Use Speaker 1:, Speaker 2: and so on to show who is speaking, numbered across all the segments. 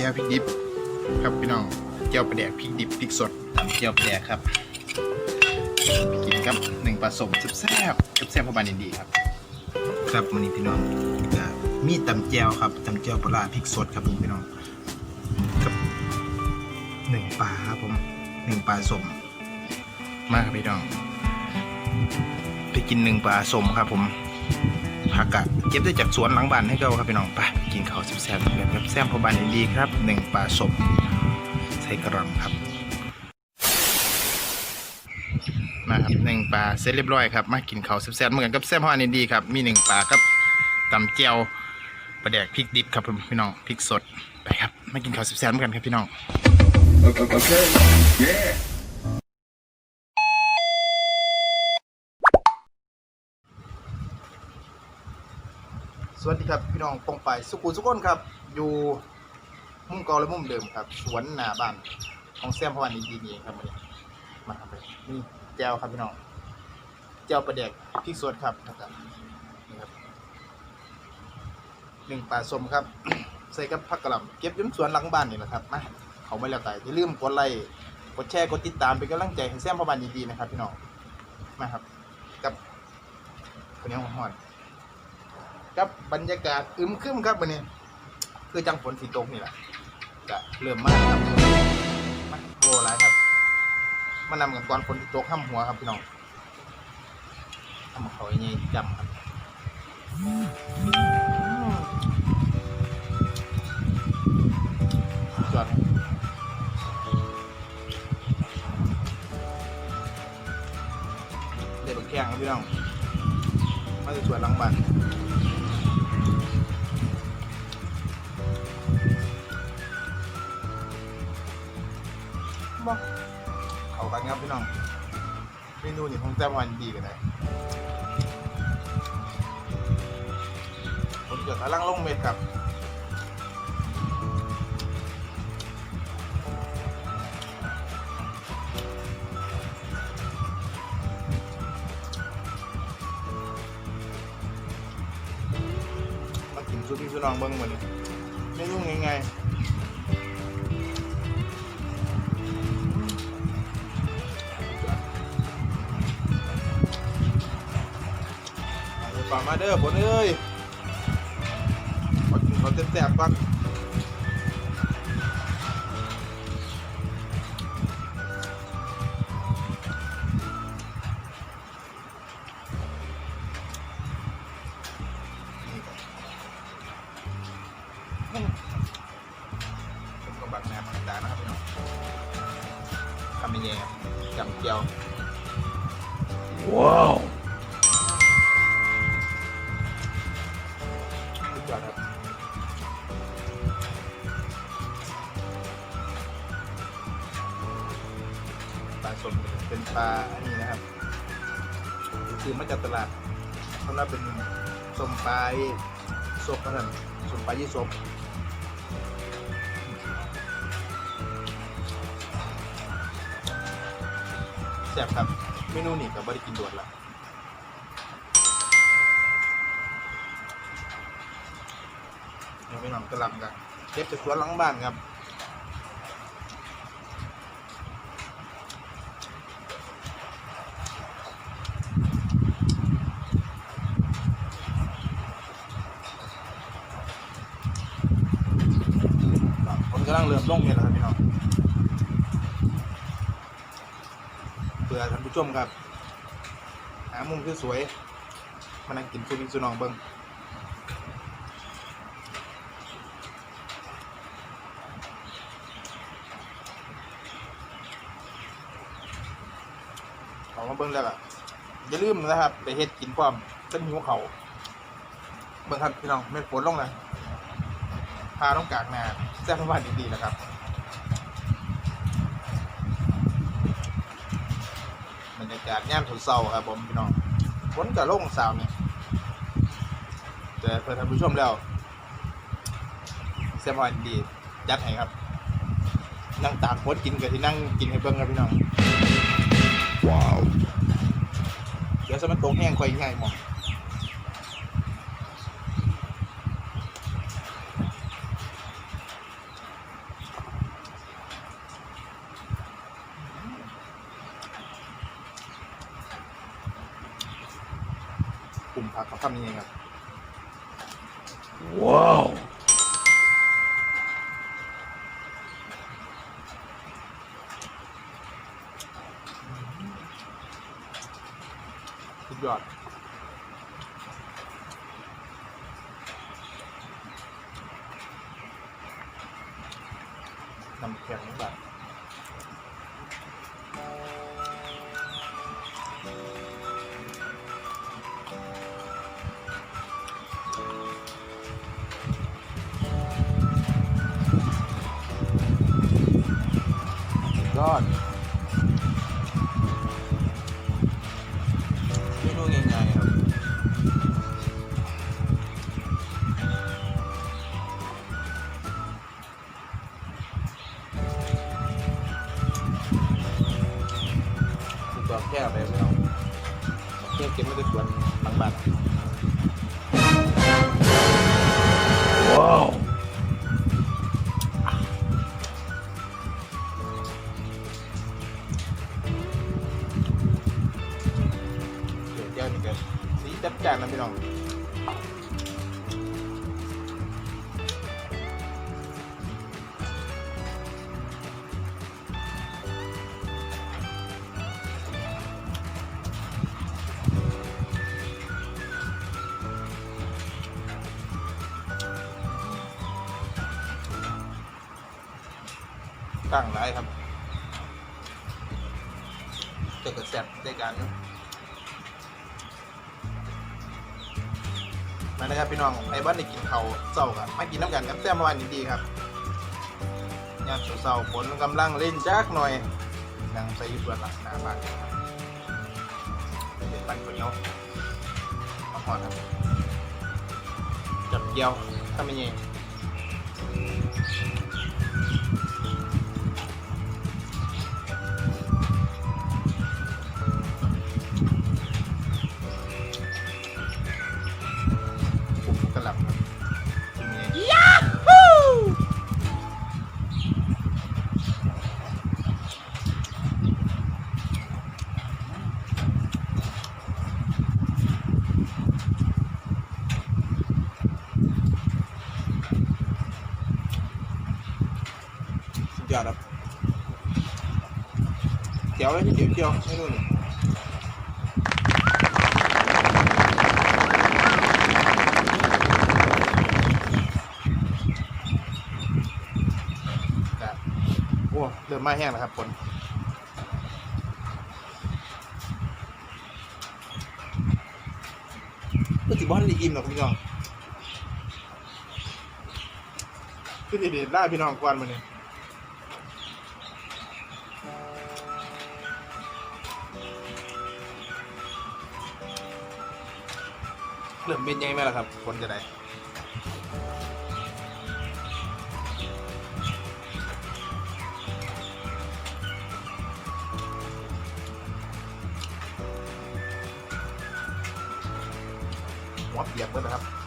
Speaker 1: จ่วพริกดิบครับพี่น้องแจ่วปลาแดกพริกดิบพริกสดตำแจ่วปลาแดกครับไปกินครับหนึ่งปลาสมแซ่บๆแซ่บพอบานดีครับ ครับวันนี้พี่น้องมีตำแจ่วครับตำแจ่วปลาพริกสดครับผมพี่น้องกับหนึ่งปลาครับผมหนึ่งปลาสมมาครับพี่น้องไปกินหนึ่งปลาสมครับผม ผักกะเก็บได้จากสวนหลังบ้านให้เราครับพี่น้องไปกินข้าวแซ่บๆแบบแซ่บพอบานอินดีครับหนึ่งปลาสมใส่กระหลำครับมาครับหนึ่งปลาเสร็จเรียบร้อยครับมากินข้าวแซ่บๆเหมือนกับแซ่บพอบานอินดีครับมีหนึ่งปลากับตำเจียวปลาแดกพริกดิบครับพี่น้องพริกสดไปครับมากินข้าวแซ่บๆเหมือนกันครับพี่น้อง
Speaker 2: Okay. Yeah.
Speaker 1: สวัสดี ครับพี่น้องปองไปสุขุสุขนครับ อยู่มุมเก่าและมุมเดิมครับ สวนหน้าบ้านของแซมพวันดีๆนี่เองครับวันมาครับเลยนี่แจวครับพี่น้องแจวปลาแดกพริกสดครับนะครับนี่ครับหนึ่งปลาส้มครับ ใส่กับผักกระหล่ำเก็บอยืมสวนหลังบ้านนี่แหละครับมาเขาไม่แล้วแต่อย่าลืมกดไลค์กดแชร์กดติดตามเป็นกำลังใจให้แซมพวันดีๆนะครับ พี่น้องมาครับ กับคนนี้หอมๆ กับบรรยากาศอึมครึมครับวันนี้คือจังฝนสีตกนี่แหละจะเริ่มมากครับมาโอ้ไรครับมานำกันก่อนฝนสีตกห้ามหัวครับพี่น้องทำเขาอย่างนี้จำครับ เมนูนี่คงแซ่บวันดีกันเลยผมเกิดกำลังลงเม็ดครับมากินซุปพี่ซุน้องเบิ้งมาเลยเมนูง่ายๆ ฝามาเด้อผลเอ้ยขอกินเขาแซ่บๆก่อน สมเป็นปลาอันนี้นะครับคือมาจากตลาดสำหรับเป็นสมปลาศพนะครับสมปลายี่ศพแซ่บครับเมนูนี้กับบริกินด่วนละเราไปหนองกระลำกันเก็บจากสวนหลังบ้านครับ กำลังเริ่มลงเนี่ยแหละครับพี่น้องเพื่อท่านผู้ชมครับ หามุมที่สวยๆมานั่งกินซูบิซูนองเบิ้งเขามาเบิ่งแล้วก็อย่าลืมนะครับ ไปเฮ็ดกินความเป็นหิวเขาเบิ่งครับพี่น้องเม็ดฝนลงเลย พาต้องกากนาแซ่บวันดีๆนะครับบรรยากาศย่ามเช้าๆครับผมพี่น้องฝนกับลงสาวนี่แต่เพื่อท่านผู้ชมแล้วแซ่บวันดีจัดให้ครับ นั่งตากฝนกินกับที่นั่งกินให้เบิ่งครับพี่น้อง
Speaker 2: Wow.
Speaker 1: เดี๋ยวสมันตกแห้งค่อยง่ายหมอง ลุ่มผักเขาทำยังไงครับ
Speaker 2: Wow.
Speaker 1: สุดยอด น้ำแข็งแบบ ตั้งไรครับเจะกระแสบได้การเนมานะครับพี่น้องไอ้บ้านได้กินเขาเศร้ากันมากินน้ำกันกับแต้มเมื่อวานนี้ดีครับยามเศร้าฝนกำลังเล่นจักหน่อยนั่งใส่ยู่ส่วนหลังหน้าบ้านเป็นบ้านคนเหนียวมาหอครับจับเกี่ยวทำยังไง ยอดครับเกี่ยวเลยพี่เกี่ยวเกี่ยวไม่รู้นี่ครับโอ้เริ่มมาแห้งแล้วครับฝนก็ถือว่าได้อิ่มหรอกพี่น้องคือเด็ดๆล่าพี่น้องกวนมาเนี่ย เริ่มเป็นยังไงไหมล่ะครับ คนจะได้หัวเปียกเลยนะครับ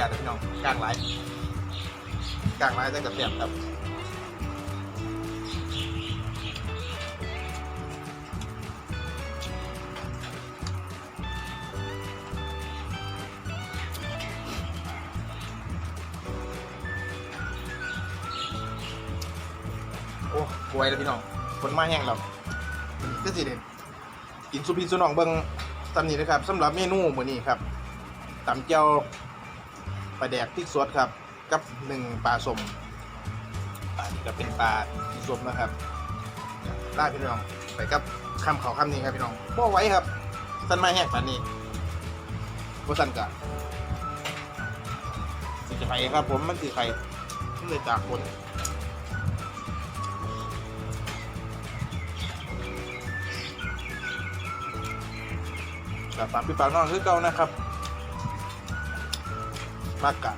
Speaker 1: ขออนุญาตนะพี่น้องกลางไลฟ์กลางไลฟ์ตั้งแต่เสียบครับโอ้ป่วยแล้วพี่น้องฝนมาแห้งแล้วก็สิเด็ดกินซุปพี่ซุน้องเบิ้งตำนี้นะครับสำหรับเมนูมื้อนี้ครับตำเจียว ปลาแดกพริกสดครับ กับหนึ่งปลาสมอันนี้ก็เป็นปลาพริกสดนะครับลาพี่น้องไปกับคำเขาคำนี้ครับพี่น้องบ่ไว้ครับสันไมาแห้งปานนี้บ่สันกะสิจะไปครับ ผมมันคือใครมันเลยจากคนกับฝากพี่ฝากน้องคือเก่านะครับ มากกะ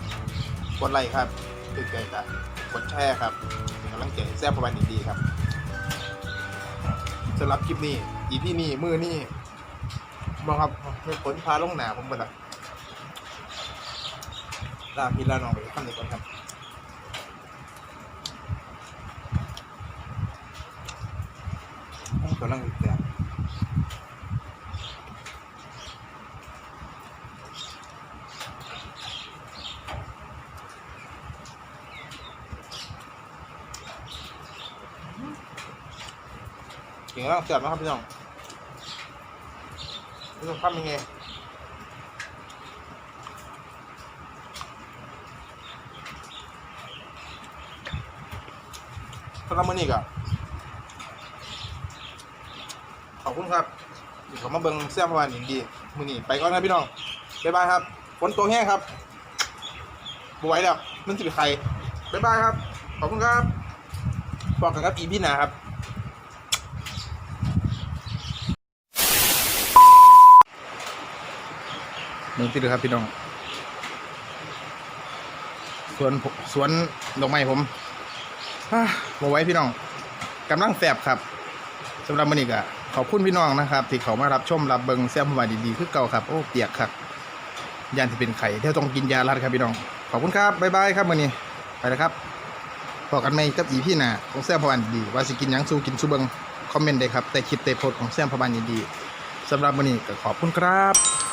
Speaker 1: กดไลค์ครับติดใจกันกดแชร์ครับกำลังใจให้แซ่บประมาณดีๆครับสำหรับคลิปนี้อีพี่นี่มือนี่บอกครับเป็นผลพาลงหนาผมหมดละลาพี่ลาน้องไปคำนี้ก่อนครับกำลังอีกแต่ เก่งมากเสียบนะครับพี่น้องพี่น้องทำยังไงสำหรับมื้อนี้ก็ขอบคุณครับที่เขามาเบิ่งเสียมประมาณนี้ดีมื้อนี้ไปก่อนนะพี่น้องบ๊ายบายครับฝนตกแห้งครับบไหวแล้วมันสิเป็นใครบ๊ายบายครับ ขอบคุณครับบอกกันครับอีพี่หนาครับ มืองติดเลยครับพี่น้อง สวนสวนดอกไม้ผมอ่าไว้พี่น้องกำลังแสบครับสำหรับมื้อนี้ก็ขอบคุณพี่น้องนะครับ ที่เขามารับชมรับเบิงแซมมาดีๆคือเก่าครับโอ้เปียกครับยานที่เป็นไข่เที่ยวต้องกินยาลัดครับพี่น้อง ขอบคุณครับบ๊ายบายครับมื้อนี้ไปแล้วครับพอกันไหมกับอีพี่หนาของแซมพวันดี ว่าสิกินยังสู้กินสู้เบิงคอมเมนต์ได้ครับแต่คลิปแต่โพสต์ของแซมพวันดีๆสำหรับมื้อนี้ก็ขอบคุณครับ